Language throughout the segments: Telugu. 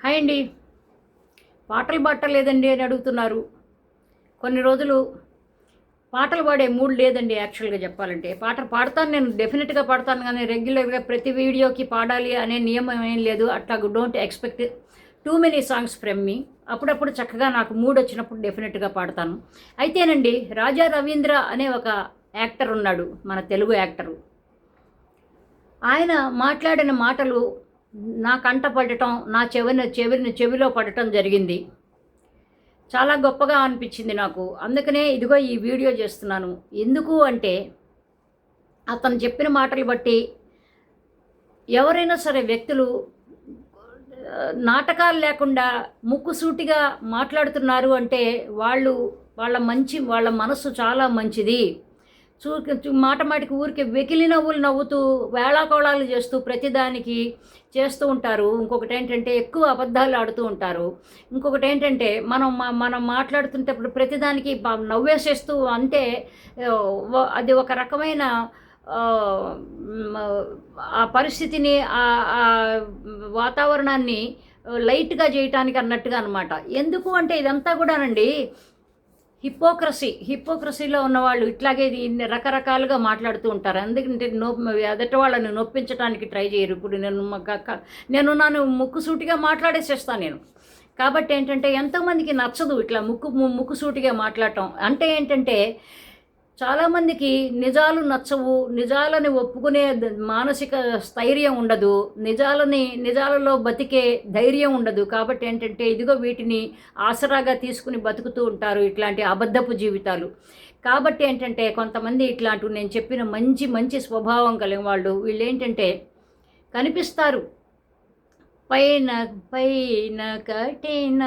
హాయ్ అండి. పాటలు పట్టలేదండి అని అడుగుతున్నారు. కొన్ని రోజులు పాటలు పాడే మూడ్ లేదండి యాక్చువల్గా చెప్పాలంటే. పాటలు పాడతాను నేను డెఫినెట్గా పాడతాను కానీ రెగ్యులర్గా ప్రతి వీడియోకి పాడాలి అనే నియమం ఏం లేదు. అట్లా don't expect too many songs from me. అప్పుడప్పుడు చక్కగా నాకు మూడ్ వచ్చినప్పుడు డెఫినెట్గా పాడతాను. అయితేనండి రాజా రవీంద్ర అనే ఒక యాక్టర్ ఉన్నాడు మన తెలుగు యాక్టరు. ఆయన మాట్లాడిన మాటలు నా కంట పడటం నా చెవిన చెవిని చెవిలో పడటం జరిగింది. చాలా గొప్పగా అనిపించింది నాకు. అందుకనే ఇదిగో ఈ వీడియో చేస్తున్నాను. ఎందుకు అంటే అతను చెప్పిన మాటలు బట్టి ఎవరైనా సరే వ్యక్తులు నాటకాలు లేకుండా ముక్కుసూటిగా మాట్లాడుతున్నారు అంటే వాళ్ళు వాళ్ళ మంచి వాళ్ళ మనస్సు చాలా మంచిది. చూ చూ- మాట మాటికి ఊరికి వెకిలి నవ్వులు నవ్వుతూ వేళాకోళాలు చేస్తూ ప్రతిదానికి చేస్తూ ఉంటారు. ఇంకొకటి ఏంటంటే ఎక్కువ అబద్ధాలు ఆడుతూ ఉంటారు. ఇంకొకటి ఏంటంటే మనం మా- మనం మాట్లాడుతుంటప్పుడు ప్రతిదానికి నవ్వేసేస్తూ అంటే అది ఒక రకమైన ఆ, పరిస్థితిని ఆ ఆ వాతావరణాన్ని లైట్గా చేయటానికి అన్నట్టుగా అనమాట ఎందుకు అంటే ఇదంతా కూడానండి హిపోక్రసీ హిపోక్రసీలో ఉన్నవాళ్ళు ఇట్లాగే ఇది ఇన్ని రకరకాలుగా మాట్లాడుతూ ఉంటారు. ఎందుకంటే నో ఎదటి వాళ్ళని నొప్పించడానికి ట్రై చేయరు. ఇప్పుడు నేను క- నేను నన్ను ముక్కుసూటిగా మాట్లాడేసేస్తాను నేను. కాబట్టి ఏంటంటే ఎంతోమందికి నచ్చదు ఇట్లా ముక్కు ముక్కుసూటిగా మాట్లాడటం. అంటే ఏంటంటే చాలామందికి నిజాలు నచ్చవు నిజాలని ఒప్పుకునే మానసిక స్థైర్యం ఉండదు. నిజాలని నిజాలలో బతికే ధైర్యం ఉండదు. కాబట్టి ఏంటంటే ఇదిగో వీటిని ఆసరాగా తీసుకుని బతుకుతూ ఉంటారు ఇట్లాంటి అబద్ధపు జీవితాలు. కాబట్టి ఏంటంటే కొంతమంది ఇట్లాంటి నేను చెప్పిన మంచి మంచి స్వభావం కలిగిన వాళ్ళు వీళ్ళు ఏంటంటే కనిపిస్తారు. పైన పైన కఠినమనిపించును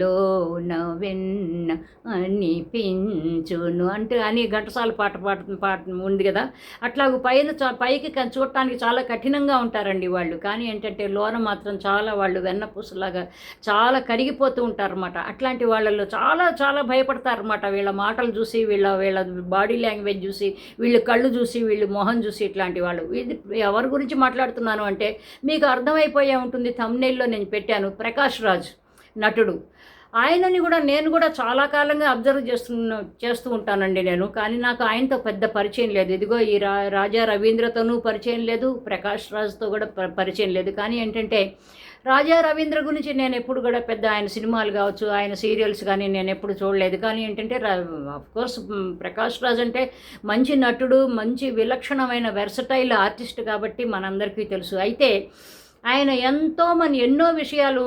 లోన వెన్న అనిపించును. అంటే అని ఘంటసాల పాట పాట పాట ఉంది కదా? అట్లాగూ పైన పైకి చూడటానికి చాలా కఠినంగా ఉంటారండి వాళ్ళు. కానీ ఏంటంటే లోన మాత్రం చాలా వాళ్ళు వెన్నపూసలాగా చాలా కరిగిపోతూ ఉంటారన్నమాట. అట్లాంటి వాళ్ళల్లో చాలా చాలా భయపడతారన్నమాట. వీళ్ళ మాటలు చూసి వీళ్ళ వీళ్ళ బాడీ లాంగ్వేజ్ చూసి వీళ్ళు కళ్ళు చూసి వీళ్ళు మొహం చూసి ఇట్లాంటి వాళ్ళు. ఇది ఎవరి గురించి మాట్లాడుతున్నాను అంటే మీకు అర్థమైపోయే ఉంటుంది తమ్నేల్లో నేను పెట్టాను ప్రకాష్ రాజ్ నటుడు. ఆయనని కూడా నేను కూడా చాలా కాలంగా అబ్జర్వ్ చేస్తున్న చేస్తూ ఉంటానండి నేను. కానీ నాకు ఆయనతో పెద్ద పరిచయం లేదు. ఇదిగో ఈ రా రాజా రవీంద్రతోనూ పరిచయం లేదు ప్రకాష్ రాజ్తో కూడా పరిచయం లేదు. కానీ ఏంటంటే రాజా రవీంద్ర గురించి నేను ఎప్పుడు కూడా పెద్ద ఆయన సినిమాలు కావచ్చు ఆయన సీరియల్స్ కానీ నేను ఎప్పుడు చూడలేదు. కానీ ఏంటంటే కోర్స్ ప్రకాష్ రాజ్ అంటే మంచి నటుడు మంచి విలక్షణమైన వెర్సటైల్ ఆర్టిస్ట్ కాబట్టి మనందరికీ తెలుసు. అయితే ఆయన ఎంతోమంది ఎన్నో విషయాలు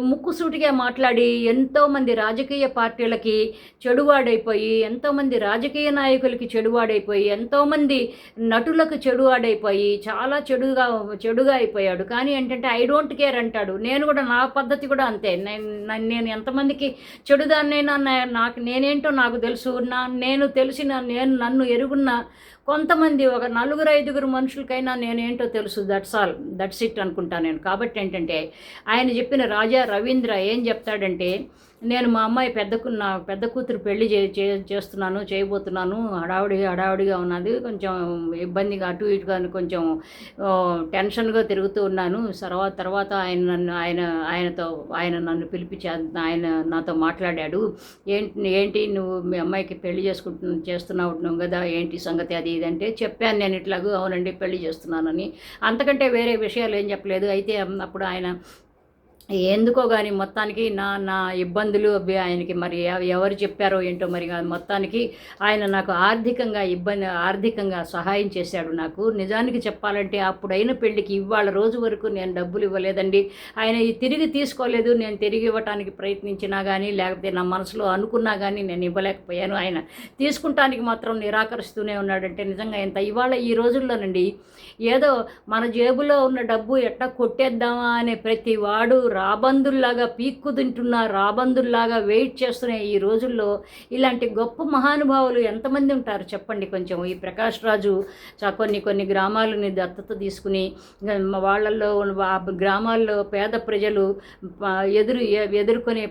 ముక్కుసూటిగా మాట్లాడి ఎంతోమంది రాజకీయ పార్టీలకి చెడువాడైపోయి ఎంతోమంది రాజకీయ నాయకులకి చెడువాడైపోయి ఎంతోమంది నటులకు చెడువాడైపోయి చాలా చెడుగా చెడుగా అయిపోయాడు. కానీ ఏంటంటే ఐ డోంట్ కేర్ అంటాడు. నేను కూడా నా పద్ధతి కూడా అంతే. నేను నేను ఎంతమందికి చెడుదాన్నైనా నాకు నేనేంటో నాకు తెలుసు. నా నేను తెలిసిన నేను నన్ను ఎరుగున్న కొంతమంది ఒక నలుగురు ఐదుగురు మనుషులకైనా నేనేంటో తెలుసు. దట్స్ ఆల్ దట్స్ ఇట్ అనుకుంటా నేను. కాబట్టి ఏంటంటే ఆయన చెప్పిన రాజా రవీంద్ర ఏం చెప్తాడంటే నేను మా అమ్మాయి పెద్ద నా పెద్ద కూతురు పెళ్ళి చే చే- చేస్తున్నాను చేయబోతున్నాను. హడావుడి హడావుడిగా ఉన్నది. కొంచెం ఇబ్బందిగా అటు ఇటుగా కొంచెం టెన్షన్గా తిరుగుతూ ఉన్నాను. తర్వాత తర్వాత ఆయన నన్ను ఆయన ఆయనతో ఆయన నన్ను పిలిపించి ఆయన నాతో మాట్లాడాడు. ఏంటి ఏంటి నువ్వు మీ అమ్మాయికి పెళ్ళి చేసుకుంటు చేస్తున్నావు కదా ఏంటి సంగతి అది ఇది అంటే చెప్పాను నేను ఇట్లాగూ అవునండి పెళ్ళి చేస్తున్నానని. అంతకంటే వేరే విషయాలు ఏం చెప్పలేదు. అయితే అప్పుడు ఆయన ఎందుకో కానీ మొత్తానికి నా నా ఇబ్బందులు అవి ఆయనకి మరి ఎవ- ఎవరు చెప్పారో ఏంటో మరి మొత్తానికి ఆయన నాకు ఆర్థికంగా ఇబ్బంది ఆర్థికంగా సహాయం చేశాడు నాకు. నిజానికి చెప్పాలంటే అప్పుడైన పెళ్ళికి ఇవాళ రోజు వరకు నేను డబ్బులు ఇవ్వలేదండి. ఆయన ఈ తిరిగి తీసుకోలేదు. నేను తిరిగి ఇవ్వటానికి ప్రయత్నించినా కానీ లేకపోతే నా మనసులో అనుకున్నా కానీ నేను ఇవ్వలేకపోయాను ఆయన. తీసుకుంటానికి మాత్రం నిరాకరిస్తూనే ఉన్నాడంటే నిజంగా ఎంత ఇవాళ ఈ రోజుల్లోనండి ఏదో మన జేబులో ఉన్న డబ్బు ఎట్లా కొట్టేద్దామా అనే ప్రతి వాడు రాబందుల్లాగా పీక్కు తింటున్న రాబందుల్లాగా వెయిట్ చేస్తున్న ఈ రోజుల్లో ఇలాంటి గొప్ప మహానుభావులు ఎంతమంది ఉంటారు చెప్పండి కొంచెం? ఈ ప్రకాష్ రాజు కొన్ని కొన్ని గ్రామాలని దత్తత తీసుకుని వాళ్ళల్లో ఆ గ్రామాల్లో పేద ప్రజలు ఎదురు ఎ- ఎదుర్కొనే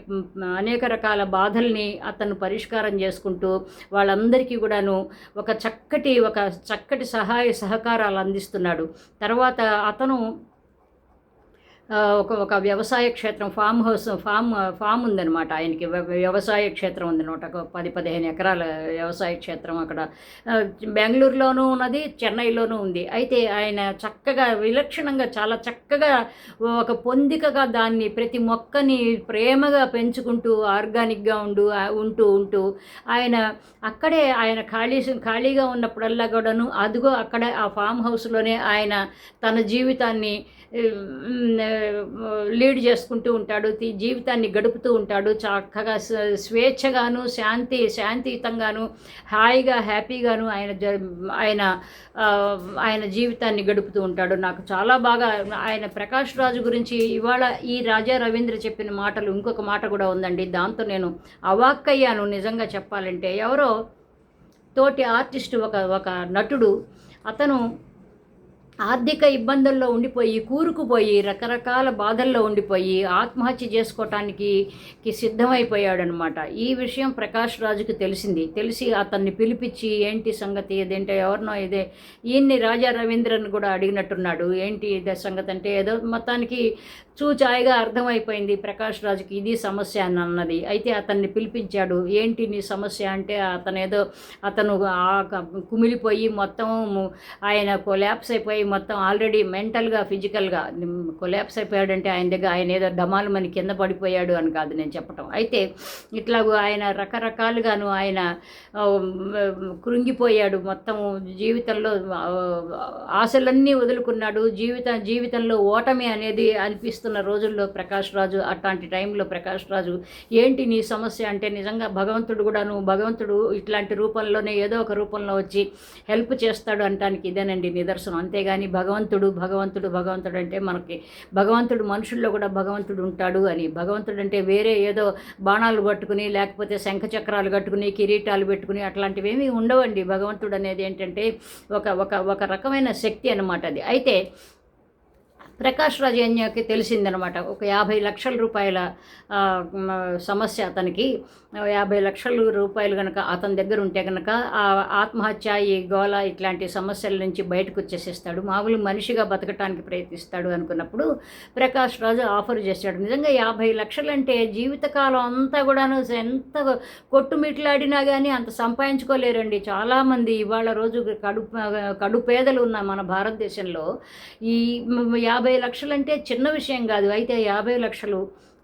అనేక రకాల బాధల్ని అతను పరిష్కారం చేసుకుంటూ వాళ్ళందరికీ కూడాను ఒక చక్కటి ఒక చక్కటి సహాయ సహకారాలు అందిస్తున్నాడు. తర్వాత అతను ఒక ఒక వ్యవసాయ క్షేత్రం ఫామ్ హౌస్ ఫామ్ ఫామ్ ఉందన్నమాట ఆయనకి. వ్య- వ్యవసాయ క్షేత్రం ఉందన్నమాట. ఒక పది పదిహేను ఎకరాల వ్యవసాయ క్షేత్రం అక్కడ. బెంగళూరులోనూ ఉన్నది చెన్నైలోనూ ఉంది. అయితే ఆయన చక్కగా విలక్షణంగా చాలా చక్కగా ఒక పొందికగా దాన్ని ప్రతి మొక్కని ప్రేమగా పెంచుకుంటూ ఆర్గానిక్గా ఉండు ఉంటూ ఉంటూ ఆయన అక్కడే ఆయన ఖాళీ ఖాళీగా ఉన్నప్పుడల్లా కూడాను అదిగో అక్కడ ఆ ఫామ్ హౌస్లోనే ఆయన తన జీవితాన్ని లీడ్ చేసుకుంటూ ఉంటాడు జీవితాన్ని గడుపుతూ ఉంటాడు చక్కగా స్వేచ్ఛగాను శాంతి శాంతియుతంగాను హాయిగా హ్యాపీగాను ఆయన జ ఆయన ఆయన జీవితాన్ని గడుపుతూ ఉంటాడు. నాకు చాలా బాగా ఆయన ప్రకాష్ రాజు గురించి ఇవాళ ఈ రాజా రవీంద్ర చెప్పిన మాటలు ఇంకొక మాట కూడా ఉందండి. దాంతో నేను అవాక్కయ్యాను నిజంగా చెప్పాలంటే. ఎవరో తోటి ఆర్టిస్ట్ ఒక ఒక నటుడు అతను ఆర్థిక ఇబ్బందుల్లో ఉండిపోయి కూరుకుపోయి రకరకాల బాధల్లో ఉండిపోయి ఆత్మహత్య చేసుకోవటానికి సిద్ధమైపోయాడనమాట. ఈ విషయం ప్రకాష్ రాజుకి తెలిసింది. తెలిసి అతన్ని పిలిపించి ఏంటి సంగతి? ఏదేంటో ఎవరినో ఇదే ఈయన్ని రాజా రవీంద్రన్ కూడా అడిగినట్టున్నాడు. ఏంటి ఇదే సంగతి అంటే ఏదో మొత్తానికి చూచాయిగా అర్థమైపోయింది ప్రకాష్ రాజుకి ఇది సమస్య అని అన్నది. అయితే అతన్ని పిలిపించాడు ఏంటి నీ సమస్య? అంటే అతను ఏదో అతను ఆ కుమిలిపోయి మొత్తం ఆయన కొలాప్స్ అయిపోయి మొత్తం ఆల్రెడీ మెంటల్గా ఫిజికల్గా కొలాప్స్ అయిపోయాడంటే ఆయన దగ్గర ఆయన ఏదో డమాలు మన కింద పడిపోయాడు అని కాదు నేను చెప్పటం. అయితే ఇట్లాగూ ఆయన రకరకాలుగాను ఆయన కృంగిపోయాడు మొత్తం జీవితంలో ఆశలన్నీ వదులుకున్నాడు. జీవిత జీవితంలో ఓటమి అనేది అనిపిస్తుంది అనిపిస్తున్న రోజుల్లో ప్రకాష్ రాజు అట్లాంటి టైంలో ప్రకాష్ రాజు ఏంటి నీ సమస్య అంటే నిజంగా భగవంతుడు కూడా నువ్వు భగవంతుడు ఇట్లాంటి రూపంలోనే ఏదో ఒక రూపంలో వచ్చి హెల్ప్ చేస్తాడు అనటానికి ఇదేనండి నిదర్శనం. అంతేగాని భగవంతుడు భగవంతుడు భగవంతుడు అంటే మనకి భగవంతుడు మనుషుల్లో కూడా భగవంతుడు ఉంటాడు అని. భగవంతుడు అంటే వేరే ఏదో బాణాలు పట్టుకుని లేకపోతే శంఖ చక్రాలు కట్టుకుని కిరీటాలు పెట్టుకుని అట్లాంటివి ఏమీ ఉండవండి. భగవంతుడు అనేది ఏంటంటే ఒక ఒక ఒక రకమైన శక్తి అన్నమాట అది. అయితే ప్రకాష్ రాజ్ ఏన్యకి తెలిసిందనమాట. ఒక యాభై లక్షల రూపాయల సమస్య అతనికి. యాభై లక్షల రూపాయలు కనుక అతని దగ్గర ఉంటే కనుక ఆత్మహత్య ఈ గోల ఇట్లాంటి సమస్యల నుంచి బయటకు వచ్చేసేస్తాడు. మామూలు మనిషిగా బతకటానికి ప్రయత్నిస్తాడు అనుకున్నప్పుడు ప్రకాష్ రాజు ఆఫర్ చేశాడు నిజంగా యాభై లక్షలు అంటే జీవితకాలం అంతా కూడాను ఎంత కొట్టుమిట్లాడినా కానీ అంత సంపాదించుకోలేరండి. చాలామంది ఇవాళ రోజు కడు కడు పేదలు ఉన్న మన భారతదేశంలో ఈ యాభై యాభై లక్షలు అంటే చిన్న విషయం కాదు. అయితే యాభై లక్షలు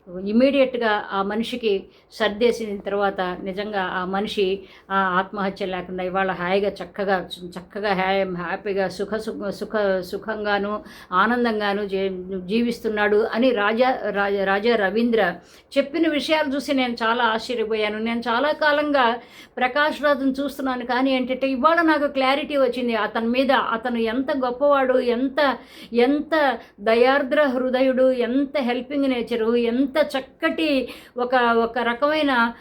ఇమీడియట్గా ఆ మనిషికి సర్దేసిన తర్వాత నిజంగా ఆ మనిషి ఆ ఆత్మహత్య లేకుండా ఇవాళ హాయిగా చక్కగా చక్కగా హ్యా హ్యాపీగా సుఖ సుఖ సుఖ సుఖంగాను ఆనందంగాను జీ జీవిస్తున్నాడు అని రాజా రాజా రాజా రవీంద్ర చెప్పిన విషయాలు చూసి నేను చాలా ఆశ్చర్యపోయాను. నేను చాలా కాలంగా ప్రకాష్ రాజును చూస్తున్నాను కానీ ఏంటంటే ఇవాళ నాకు క్లారిటీ వచ్చింది. అతని మీద అతను ఎంత గొప్పవాడు ఎంత ఎంత దయార్ద్ర హృదయుడు ఎంత హెల్పింగ్ నేచరు ఎంత చక్కటి ఒక ఒక రకమైన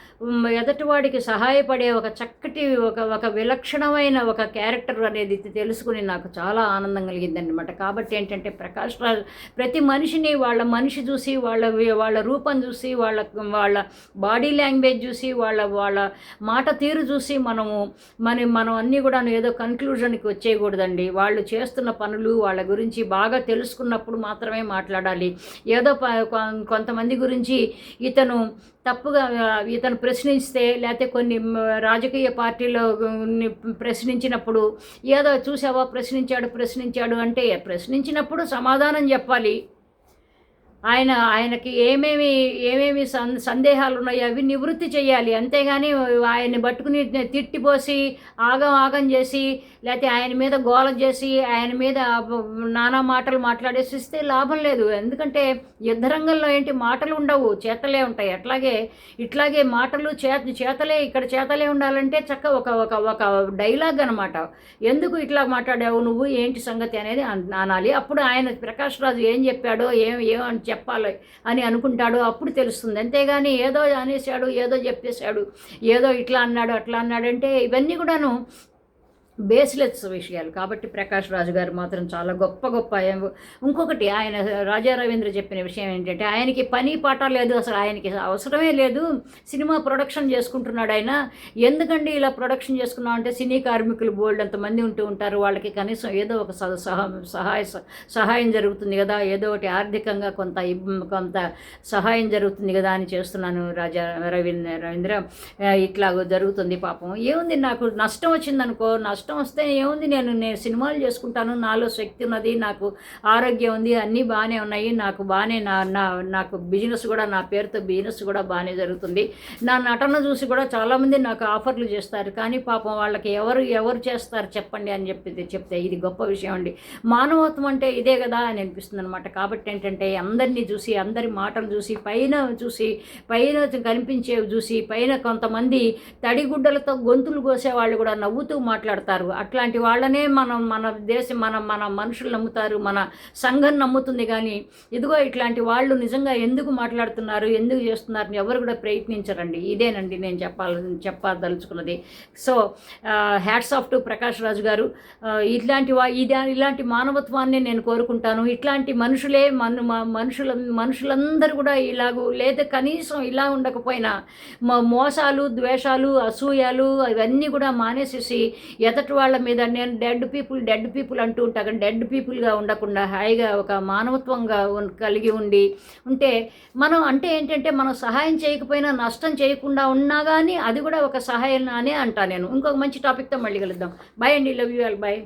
ఎదటివాడికి సహాయపడే ఒక చక్కటి ఒక ఒక విలక్షణమైన ఒక క్యారెక్టర్ అనేది తెలుసుకుని నాకు చాలా ఆనందం కలిగిందనమాట కాబట్టి ఏంటంటే ప్రకాష్ రాజ్ ప్రతి మనిషిని వాళ్ళ మనిషి చూసి వాళ్ళ వాళ్ళ రూపం చూసి వాళ్ళ వాళ్ళ బాడీ లాంగ్వేజ్ చూసి వాళ్ళ వాళ్ళ మాట తీరు చూసి మనము మన మనం అన్నీ కూడా ఏదో కన్క్లూజన్కి వచ్చేయకూడదండి. వాళ్ళు చేస్తున్న పనులు వాళ్ళ గురించి బాగా తెలుసుకున్నప్పుడు మాత్రమే మాట్లాడాలి. ఏదో ప- కొ- కొంతమంది గురించి ఇతను తప్పుగా ఇతను ప్రశ్నిస్తే లేకపోతే కొన్ని రాజకీయ పార్టీలో ప్రశ్నించినప్పుడు ఏదో చూసావా? ప్రశ్నించాడు ప్రశ్నించాడు అంటే ప్రశ్నించినప్పుడు సమాధానం చెప్పాలి. ఆయన ఆయనకి ఏమేమి ఏమేమి సం సందేహాలు ఉన్నాయో అవి నివృత్తి చేయాలి. అంతేగాని ఆయన్ని పట్టుకుని తిట్టిపోసి ఆగం ఆగం చేసి లేకపోతే ఆయన మీద గోల చేసి ఆయన మీద నానా మాటలు మాట్లాడేసి ఇస్తే లాభం లేదు. ఎందుకంటే యుద్ధరంగంలో ఏంటి మాటలు ఉండవు చేతలే ఉంటాయి. అట్లాగే ఇట్లాగే మాటలు చే చేతలే ఇక్కడ చేతలే ఉండాలంటే చక్క ఒక ఒక ఒక డైలాగ్ అనమాట ఎందుకు ఇట్లా మాట్లాడావు నువ్వు? ఏంటి సంగతి అనేది అనాలి. అప్పుడు ఆయన ప్రకాష్ రాజు ఏం చెప్పాడో ఏం ఏమని చెప్పాలి అని అనుకుంటాడో అప్పుడు తెలుస్తుంది. అంతేగాని ఏదో అనేసాడు ఏదో చెప్పేశాడు ఏదో ఇట్లా అన్నాడు అట్లా అన్నాడు అంటే ఇవన్నీ కూడాను బేస్లెస్ విషయాలు. కాబట్టి ప్రకాష్ రాజు గారు మాత్రం చాలా గొప్ప గొప్ప ఇంకొకటి ఆయన రాజా రవీంద్ర చెప్పిన విషయం ఏంటంటే ఆయనకి పని పాట లేదు అసలు ఆయనకి అవసరమే లేదు. సినిమా ప్రొడక్షన్ చేసుకుంటున్నాడు ఆయన. ఎందుకండి ఇలా ప్రొడక్షన్ చేసుకున్నాం అంటే సినీ కార్మికులు బోల్డ్ అంతమంది ఉంటూ ఉంటారు. వాళ్ళకి కనీసం ఏదో ఒక సహ సహ- సహాయ సహాయం జరుగుతుంది కదా. ఏదో ఒకటి ఆర్థికంగా కొంత కొంత సహాయం జరుగుతుంది కదా అని చేస్తున్నాను రాజా రవీంద్ర రవీంద్ర. ఇట్లా జరుగుతుంది పాపం. ఏముంది నాకు నష్టం వచ్చిందనుకో నష్టం కష్టం వస్తే ఏముంది నేను నేను సినిమాలు చేసుకుంటాను. నాలో శక్తి ఉన్నది నాకు ఆరోగ్యం ఉంది అన్నీ బాగానే ఉన్నాయి. నాకు బాగానే నా నా నాకు బిజినెస్ కూడా నా పేరుతో బిజినెస్ కూడా బాగానే జరుగుతుంది. నా నటన చూసి కూడా చాలామంది నాకు ఆఫర్లు చేస్తారు. కానీ పాపం వాళ్ళకి ఎవరు ఎవరు చేస్తారు చెప్పండి అని చెప్పి చెప్తే ఇది గొప్ప విషయం అండి. మానవత్వం అంటే ఇదే కదా అని అనిపిస్తుంది అనమాట కాబట్టి ఏంటంటే అందరినీ చూసి అందరి మాటలు చూసి పైన చూసి పైన కనిపించేవి చూసి పైన కొంతమంది తడిగుడ్డలతో గొంతులు కోసే వాళ్ళు కూడా నవ్వుతూ మాట్లాడతారు. అట్లాంటి వాళ్ళనే మనం మన దేశం మన మన మనుషులు నమ్ముతారు మన సంఘం నమ్ముతుంది కానీ ఇదిగో ఇట్లాంటి వాళ్ళు నిజంగా ఎందుకు మాట్లాడుతున్నారు ఎందుకు చేస్తున్నారు అని ఎవరు కూడా ప్రయత్నించరండి. ఇదేనండి నేను చెప్పాలి చెప్పదలుచుకున్నది. So hats off to Prakash Raju garu. ఇట్లాంటి వా ఇది ఇలాంటి మానవత్వాన్ని నేను కోరుకుంటాను. ఇట్లాంటి మనుషులే మను మనుషుల మనుషులందరూ కూడా ఇలాగూ లేదా కనీసం ఇలా ఉండకపోయినా మోసాలు ద్వేషాలు అసూయాలు అవన్నీ కూడా మానేసేసి ఎదట వాళ్ళ మీద నేను డెడ్ పీపుల్ డెడ్ పీపుల్ అంటూ ఉంటా కానీ డెడ్ పీపుల్గా ఉండకుండా హాయిగా ఒక మానవత్వంగా కలిగి ఉండి ఉంటే మనం అంటే ఏంటంటే మనం సహాయం చేయకపోయినా నష్టం చేయకుండా ఉన్నా కానీ అది కూడా ఒక సహాయం అనే అంటా నేను. ఇంకొక మంచి టాపిక్తో మళ్ళీ కలుద్దాం. బాయ్ అండి. Love you all bye